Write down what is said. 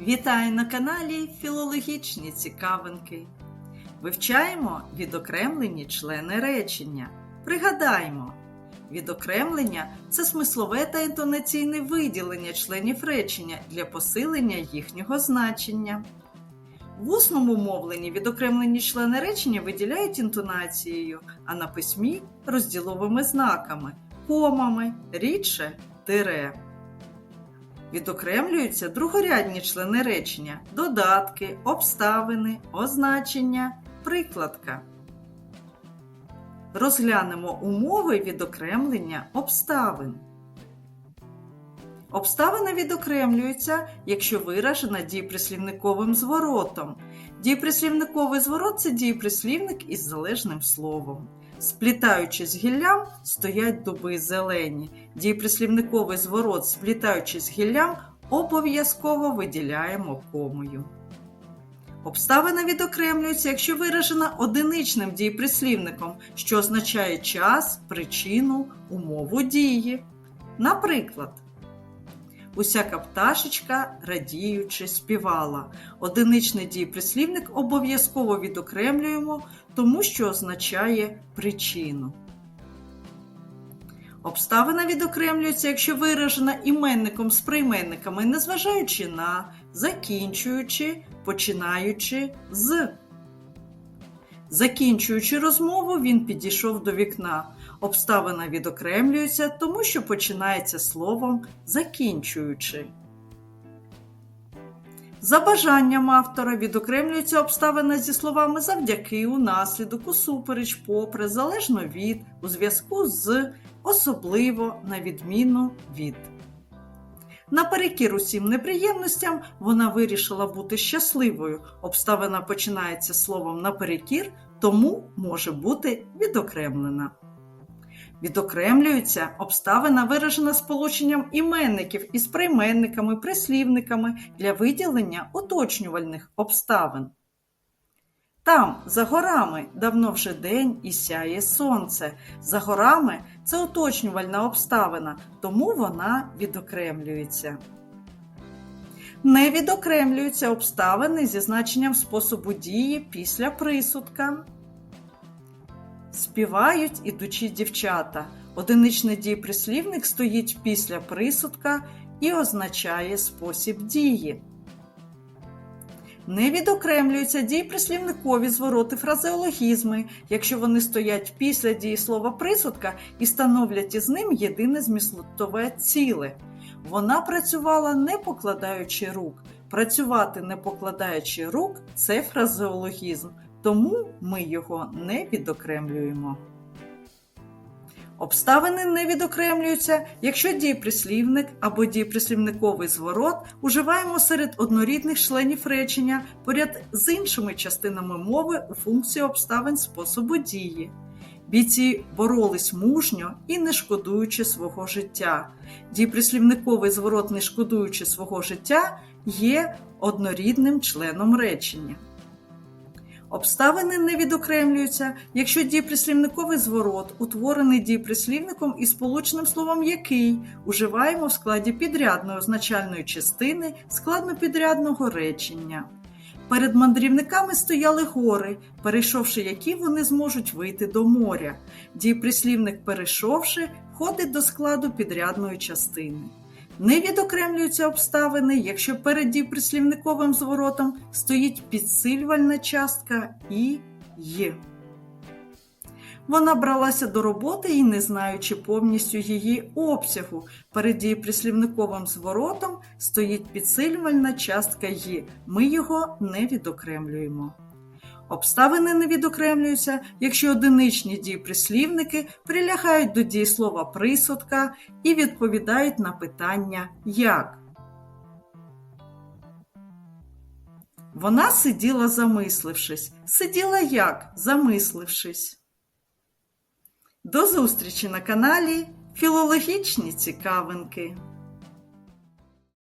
Вітаю на каналі Філологічні цікавинки. Вивчаємо відокремлені члени речення. Пригадаймо, відокремлення це смислове та інтонаційне виділення членів речення для посилення їхнього значення. В усному мовленні відокремлені члени речення виділяють інтонацією, а на письмі розділовими знаками, комами, рідше тире. Відокремлюються другорядні члени речення, додатки, обставини, означення, прикладка. Розглянемо умови відокремлення обставин. Обставина відокремлюється, якщо виражена дієприслівниковим зворотом. Дієприслівниковий зворот це дієприслівник із залежним словом. Сплітаючись гіллям, стоять дуби зелені. Дієприслівниковий зворот, сплітаючись гіллям, обов'язково виділяємо комою. Обставина відокремлюється, якщо виражена одиничним дієприслівником, що означає час, причину, умову дії. Наприклад, усяка пташечка, радіючи, співала. Одиничний дієприслівник обов'язково відокремлюємо, тому що означає причину. Обставина відокремлюється, якщо виражена іменником з прийменниками, незважаючи на, закінчуючи, починаючи з. Закінчуючи розмову, він підійшов до вікна. Обставина відокремлюється, тому що починається словом закінчуючи. За бажанням автора відокремлюється обставина зі словами завдяки, унаслідок, усупереч, попри, залежно від, у зв'язку з, особливо, на відміну від. Наперекір усім неприємностям вона вирішила бути щасливою. Обставина починається словом наперекір, тому може бути відокремлена. Відокремлюється обставина, виражена сполученням іменників із прийменниками, прислівниками для виділення уточнювальних обставин. Там, за горами, давно вже день і сяє сонце. За горами це уточнювальна обставина, тому вона відокремлюється. Не відокремлюються обставини зі значенням способу дії після присудка. Співають ідучі дівчата. Одиничний дієприслівник стоїть після присудка і означає спосіб дії. Не відокремлюються дієприслівникові звороти фразеологізми, якщо вони стоять після дієслова присудка і становлять із ним єдине змістове ціле. Вона працювала не покладаючи рук. Працювати не покладаючи рук це фразеологізм, тому ми його не відокремлюємо. Обставини не відокремлюються, якщо дієприслівник або дієприслівниковий зворот уживаємо серед однорідних членів речення поряд з іншими частинами мови у функції обставин способу дії. Бійці боролись мужньо і не шкодуючи свого життя. Дієприслівниковий зворот, не шкодуючи свого життя, є однорідним членом речення. Обставини не відокремлюються, якщо дієприслівниковий зворот, утворений дієприслівником із сполученим словом який уживаємо в складі підрядної означальної частини складнопідрядного речення. Перед мандрівниками стояли гори, перейшовши які вони зможуть вийти до моря. Дієприслівник перейшовши входить до складу підрядної частини. Не відокремлюються обставини, якщо перед дієприслівниковим зворотом стоїть підсилювальна частка і «й». Вона бралася до роботи і, не знаючи повністю її обсягу, перед дієприслівниковим зворотом стоїть підсилювальна частка «й». Ми його не відокремлюємо. Обставини не відокремлюються, якщо одиничні дієприслівники прилягають до дієслова присудка і відповідають на питання як. Вона сиділа замислившись. Сиділа як, замислившись. До зустрічі на каналі Філологічні цікавинки.